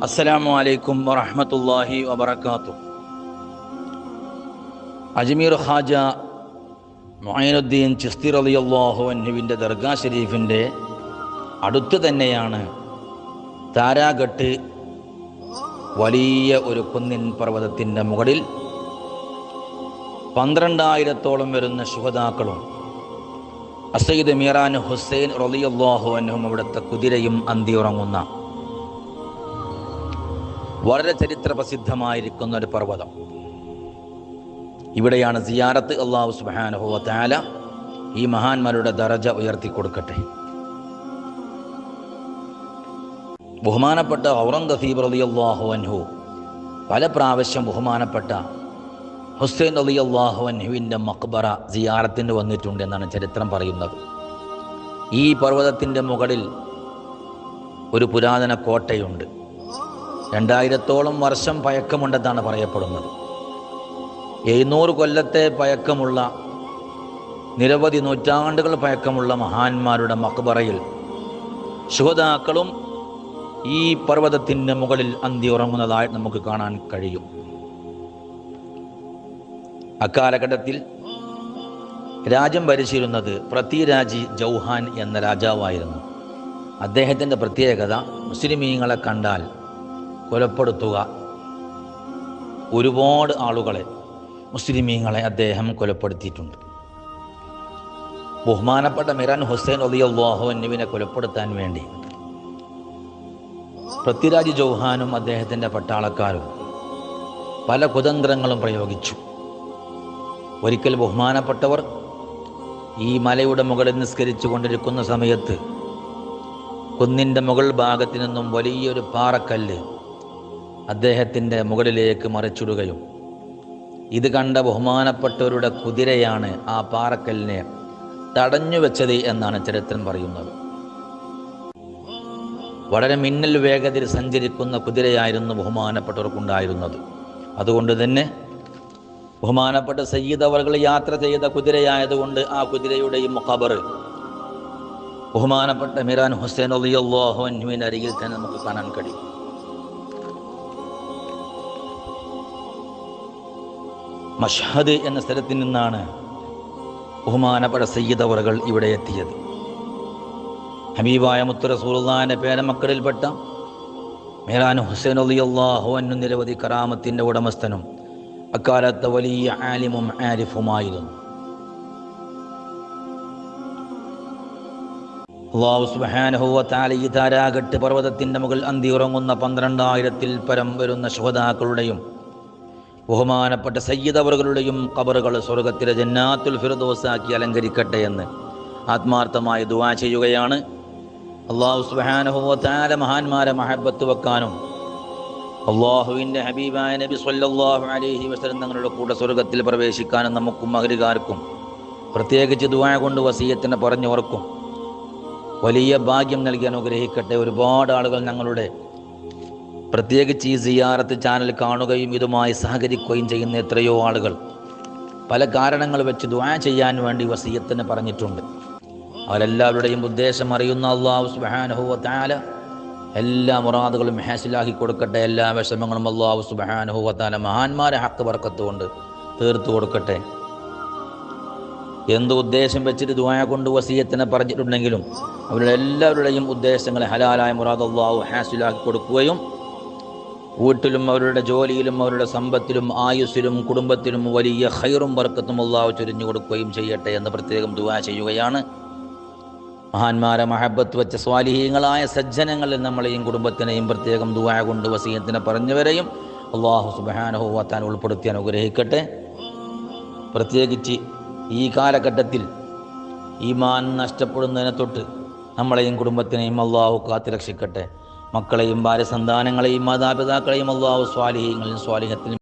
അസ്സലാമു അലൈക്കും വറഹ്മത്തുള്ളാഹി വബർക്കാത്തു അജ്മീർ ഖാജ മൊയനുദ്ദീൻ ചിസ്തി റളിയല്ലാഹു അൻഹുവിന്റെ ദർഗാ ഷെരീഫിന്റെ അടുത്ത് തന്നെയാണ് താരാഘട്ട് വലിയ ഒരു കുന്നിൻ പർവതത്തിന്റെ മുകളിൽ പന്ത്രണ്ടായിരത്തോളം വരുന്ന ശുഹതാക്കളും അസൈദ് മീറാൻ ഹുസൈൻ റളിയല്ലാഹു അന്നും അവിടുത്തെ കുതിരയും അന്തിയുറങ്ങുന്ന വളരെ ചരിത്ര പ്രസിദ്ധമായിരിക്കുന്ന ഒരു പർവതം. ഇവിടെയാണ് സിയാറത്ത് അള്ളാഹു സുബാനുഹോ താല ഈ മഹാന്മാരുടെ ദറജ ഉയർത്തി കൊടുക്കട്ടെ ബഹുമാനപ്പെട്ട ഔറംഗസീബ് അലി അള്ളാഹു അൻഹു പല പ്രാവശ്യം ബഹുമാനപ്പെട്ട ഹുസൈൻ അലി അള്ളാഹു അൻഹുവിന്റെ മക്ബറ സിയാറത്തിന് വന്നിട്ടുണ്ട് എന്നാണ് ചരിത്രം പറയുന്നത്. ഈ പർവതത്തിന്റെ മുകളിൽ ഒരു പുരാതന കോട്ടയുണ്ട്. രണ്ടായിരത്തോളം വർഷം പഴക്കമുണ്ടെന്നാണ് പറയപ്പെടുന്നത്. എഴുന്നൂറ് കൊല്ലത്തെ പഴക്കമുള്ള നിരവധി നൂറ്റാണ്ടുകൾ പഴക്കമുള്ള മഹാന്മാരുടെ മക്ബറയിൽ ശുഹതാക്കളും ഈ പർവതത്തിന്റെ മുകളിൽ അന്തി ഉറങ്ങുന്നതായി നമുക്ക് കാണാൻ കഴിയും. അക്കാലഘട്ടത്തിൽ രാജ്യം ഭരിച്ചിരുന്നത് പൃഥ്വിരാജി ജൗഹാൻ എന്ന രാജാവായിരുന്നു. അദ്ദേഹത്തിന്റെ പ്രത്യേകത മുസ്ലിമീങ്ങളെ കണ്ടാൽ കൊലപ്പെടുത്തുക. ഒരുപാട് ആളുകളെ മുസ്ലിമീങ്ങളെ അദ്ദേഹം കൊലപ്പെടുത്തിയിട്ടുണ്ട്. ബഹുമാനപ്പെട്ട മിറാൻ ഹുസൈൻ അലിയല്ലാഹു എന്നിവിനെ കൊലപ്പെടുത്താൻ വേണ്ടി പൃഥ്വിരാജ് ചൗഹാനും അദ്ദേഹത്തിന്റെ പട്ടാളക്കാരും പല കുതന്ത്രങ്ങളും പ്രയോഗിച്ചു. ഒരിക്കൽ ബഹുമാനപ്പെട്ടവർ ഈ മലയുടെ മുകളിൽ നിസ്കരിച്ചു കൊണ്ടിരിക്കുന്ന സമയത്ത് കുന്നിന്റെ മുകൾ ഭാഗത്തു നിന്നും വലിയൊരു പാറക്കല്ല് അദ്ദേഹത്തിന്റെ മുകളിലേക്ക് മറിച്ചിടുകയും ഇത് കണ്ട ബഹുമാനപ്പെട്ടവരുടെ കുതിരയാണ് ആ പാറക്കല്ലിനെ തടഞ്ഞു വെച്ചത് എന്നാണ് ചരിത്രം പറയുന്നത്. വളരെ മിന്നൽ വേഗതയിൽ സഞ്ചരിക്കുന്ന കുതിരയായിരുന്നു ബഹുമാനപ്പെട്ടവർക്കുണ്ടായിരുന്നത്. അതുകൊണ്ട് തന്നെ ബഹുമാനപ്പെട്ട സയ്യിദ് അവർ യാത്ര ചെയ്ത കുതിരയായതുകൊണ്ട് ആ കുതിരയുടെയും ഖബർ ബഹുമാനപ്പെട്ട മിറാൻ ഹുസൈൻ അലിയല്ലാഹു അൻഹുവിന്റെ അരികിൽ തന്നെ നമുക്ക് കാണാൻ കഴിയും. മഷ്ഹദ് എന്ന സ്ഥലത്തിൽ നിന്നാണ് ബഹുമാനപ്പെട്ട സയ്യിദ് അവറുകൾ ഇവിടെ എത്തിയത്. ഹബീബായ മുത്തു റസൂലുള്ളാഹിന്റെ പേരമക്കളിൽപ്പെട്ട മേരാൻ ഹുസൈൻ അലി അള്ളാഹു അന്നു നിരവധി കറാമത്തിന്റെ ഉടമസ്ഥനും അക്കാലത്തെ വലിയ ആലിമും ആരിഫുമായിരുന്നു. അള്ളാഹു സുബ്ഹാനഹു വതആല ഈ താരാകട്ട് പർവതത്തിന്റെ മുകൾ അന്തി ഉറങ്ങുന്ന പന്ത്രണ്ടായിരത്തിൽ പരം വരുന്ന ശുഹദാക്കളുടെയും ബഹുമാനപ്പെട്ട സയ്യിദവറുകളുടെയും കബറുകൾ സ്വർഗത്തിലെ ജന്നാത്തുൽ ഫിറദോസാക്കി അലങ്കരിക്കട്ടെ എന്ന് ആത്മാർത്ഥമായി ദുവാ ചെയ്യുകയാണ്. അള്ളാഹു സുബാനുഹുവത്താല മഹാന്മാരെ മഹബത്ത് വെക്കാനും അള്ളാഹുവിന്റെ ഹബീബായ നബി സല്ലാഹു അലഹി വസ്ലം തങ്ങളുടെ കൂടെ സ്വർഗത്തിൽ പ്രവേശിക്കാനും നമുക്കും മകരികാർക്കും പ്രത്യേകിച്ച് ദുവാ കൊണ്ട് വസീയത്തിനെ പറഞ്ഞവർക്കും വലിയ ഭാഗ്യം നൽകി അനുഗ്രഹിക്കട്ടെ. ഒരുപാട് ആളുകൾ ഞങ്ങളുടെ പ്രത്യേകിച്ച് ഈ സിയാറത്ത് ചാനൽ കാണുകയും ഇതുമായി സഹകരിക്കുകയും ചെയ്യുന്ന എത്രയോ ആളുകൾ പല കാരണങ്ങൾ വെച്ച് ദ്വാ ചെയ്യാൻ വേണ്ടി വസീയത്തിന് പറഞ്ഞിട്ടുണ്ട്. അവരെല്ലാവരുടെയും ഉദ്ദേശം അറിയുന്ന അള്ളാഹു വ താല എല്ലാ മുറാദുകളും ഹാസിലാക്കി കൊടുക്കട്ടെ. എല്ലാ വിഷമങ്ങളും അള്ളാഹു വ താല മഹാന്മാരെ ഹക്ക് ബർക്കത്ത് കൊണ്ട് തീർത്തു കൊടുക്കട്ടെ. എന്ത് ഉദ്ദേശം വെച്ചിട്ട് ദ്വായ കൊണ്ട് വസീയത്തിനെ പറഞ്ഞിട്ടുണ്ടെങ്കിലും അവരുടെ എല്ലാവരുടെയും ഉദ്ദേശങ്ങളെ ഹലാലായ മുറാദ് അള്ളാഹു ഹാസിലാക്കി കൊടുക്കുകയും വീട്ടിലും അവരുടെ ജോലിയിലും അവരുടെ സമ്പത്തിലും ആയുസ്സിലും കുടുംബത്തിലും വലിയ ഹൈറും വർക്കത്തും അള്ളാഹു ചൊരിഞ്ഞു കൊടുക്കുകയും ചെയ്യട്ടെ എന്ന് പ്രത്യേകം ദുവാ ചെയ്യുകയാണ്. മഹാന്മാരെ മഹബത്ത് വച്ച സ്വാലിഹീങ്ങളായ സജ്ജനങ്ങളിൽ നമ്മളെയും കുടുംബത്തിനെയും പ്രത്യേകം ദുവാ കൊണ്ട് വസീയത്തിനെ പറഞ്ഞവരെയും അള്ളാഹു സുബാനഹുവാത്താൻ ഉൾപ്പെടുത്തി അനുഗ്രഹിക്കട്ടെ. പ്രത്യേകിച്ച് ഈ കാലഘട്ടത്തിൽ ഈമാൻ നഷ്ടപ്പെടുന്നതിനെ തൊട്ട് നമ്മളെയും കുടുംബത്തിനെയും അള്ളാഹു കാത്തുരക്ഷിക്കട്ടെ. മക്കളെയും ഭാര്യ സന്താനങ്ങളെയും മാതാപിതാക്കളെയും അള്ളാഹു സ്വാലിഹ്യങ്ങളിൽ സ്വാലിഹത്തിലും